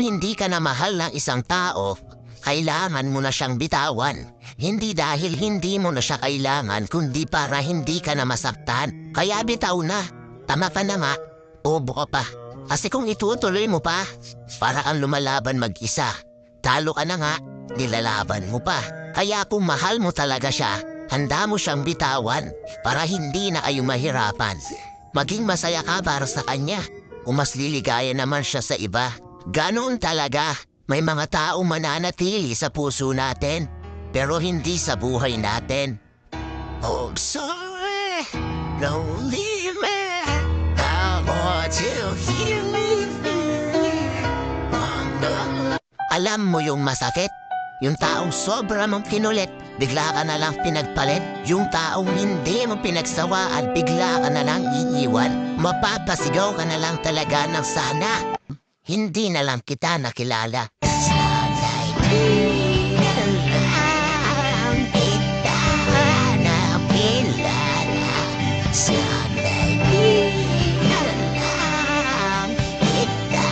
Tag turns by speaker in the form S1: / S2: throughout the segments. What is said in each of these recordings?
S1: Hindi ka na mahal ng isang tao, kailangan mo na siyang bitawan. Hindi dahil hindi mo na siya kailangan, kundi para hindi ka na masaktan. Kaya bitaw na. Tama ka na nga. Bobo ka pa. Kasi kung itutuloy mo pa, para kang lumalaban mag-isa. Talo ka na nga, nilalaban mo pa. Kaya kung mahal mo talaga siya, handa mo siyang bitawan para hindi na kayo mahirapan. Maging masaya ka para sa kanya. Kung mas liligaya naman siya sa iba. Ganoon talaga. May mga taong mananatili sa puso natin, pero hindi sa buhay natin. Oh, sorry, don't leave me. I want you to hear me. Alam mo yung masakit? Yung taong sobra mong kinulit, bigla ka na lang pinagpalit. Yung taong hindi mo pinagsawaan, bigla ka na lang iiwan. Mapapasigaw ka na lang talaga ng sana. Hindi na lang kita nakilala. Sana'y di na lang kita nakilala. Sana'y di na lang kita.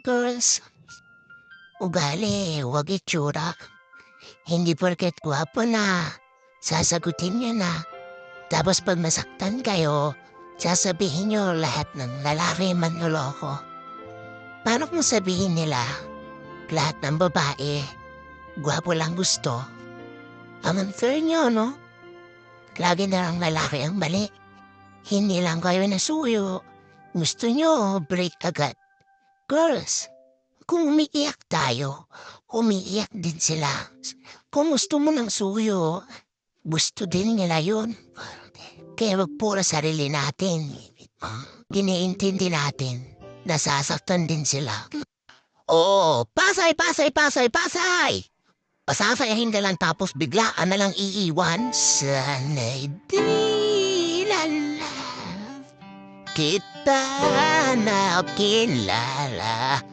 S1: Girls, ugali, wag itsura. Hindi porket gwapo na, sasagutin niyo na. Tapos pag masaktan kayo, sasabihin niyo lahat ng lalaki manloloko. Paano kung sabihin nila, lahat ng babae, gwapo lang gusto? Ang unfair niyo, no? Lagi na lang lalaki ang mali. Hindi lang kayo nasuyo. Gusto niyo, break agad. Girls, kung umiiyak tayo, umiiyak din sila. Kung gusto mo ng suyo, gusto din nila yun. Kaya wag pura sarili natin. Giniintindi natin. Nasasaktan din sila. Oo, pasay, pasay, pasay, pasay! Pasasayahin ka lang tapos bigla ka na lang iiwan. Sana'y di na lang kita na kilala.